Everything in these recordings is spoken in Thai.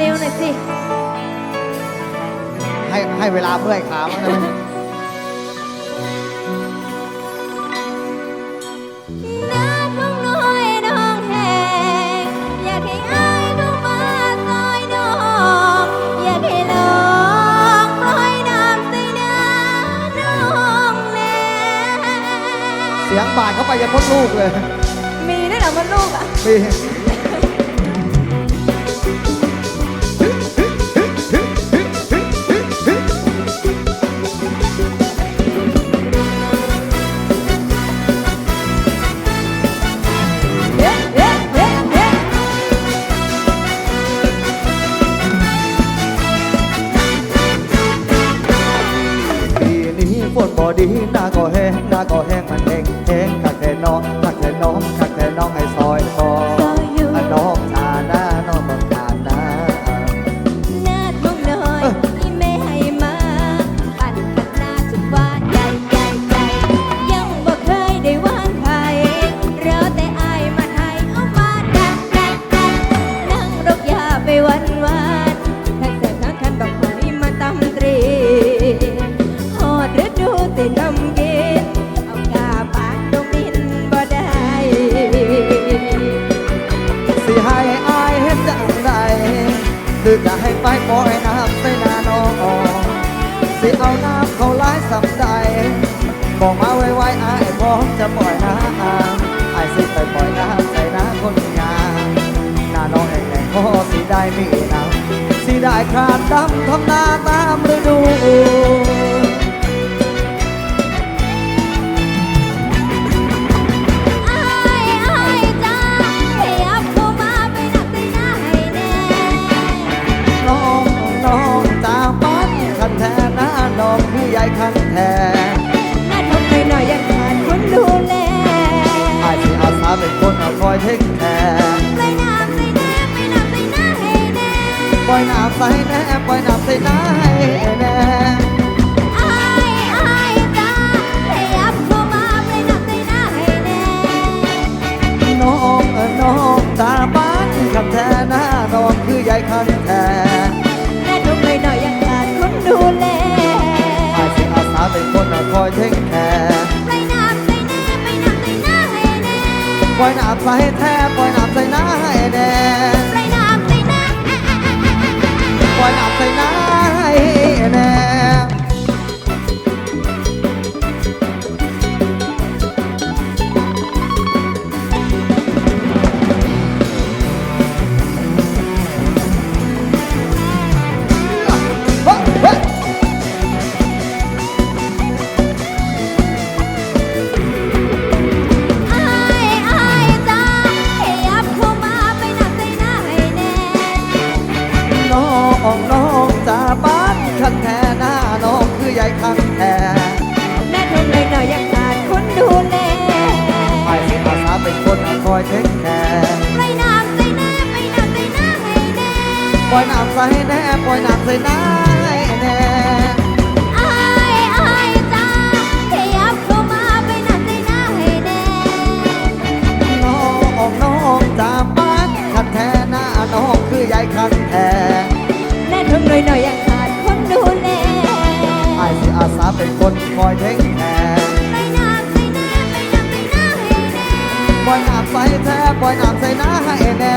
เร็วๆหน่อยสิ ให้ให้เวลาเมื่อยขาบ้างได้ไหมน้าทุ่งน้อยน้องแหงอยากให้อายเข้ามาซอยน้องอยากให้ลองปล่อยน้ำใส่หน้าน้องแน่ เสียงบาดเข้าไปยังพ้นลูกเลย มีด้วยเหรอมันลูกอะ มี คนบ่ดีหน้าก็แห้งหน้าก็แห้งมันแห้ง จะให้ไปปล่อยน้ำใส่นาน้องสิเอาน้ำเขาหล่สำใจบอกมาไวๆอายพร้อมจะปล่อยน้ำอายสิไปปล่อยน้ำใส่น้าคนงามนาน้องแห่งๆก็สิได้มีน้ำสิได้ขาดดำทำนาตา น้องคือใหญ่คันแท้หน้าทำไปหน่อยยังขาดคนดูแลอายสิอาสาเป็นคนเอาคอยเทคแคร์ไปน้ำใส่แน่ไปน้ำใส่หน้าให้แน่ปล่อยน้ำใส่แน่ปล่อยน้ำใส่น้าให้แน่อายอายจ้าขยับเข้ามาไปนักตีหน้าให้แน่น้องเออน้องจากบ้านคันแท้หน้าน้องคือใหญ่คันแท้ห ปล่อยน้ำใส่แท้ปล่อยน้ำใส่น้าให้แน่ไปน้ำใส่หน้าปล่อยน้ำใส่น้า ปล่อยน้ำใส่แน่ปล่อยน้ำใส่น้าให้แน่อายอายจ้าขยับเข้ามาไปน้ำใส่หน้าให้แน่น้องน้องจากบ้านคันแท้หน้าน้องคือใหญ่คันแท้แม่ทำเลยหน่อยยังขาดคนดูแลไอ้สิอาสาเป็นคนคอยเทคแคร์ไปน้ำใส่หน้าไปน้ำใส่หน้าให้แน่ปล่อยน้ำใส่แท้ปล่อยน้ำใส่น้าให้แน่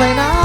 ใส่หน้า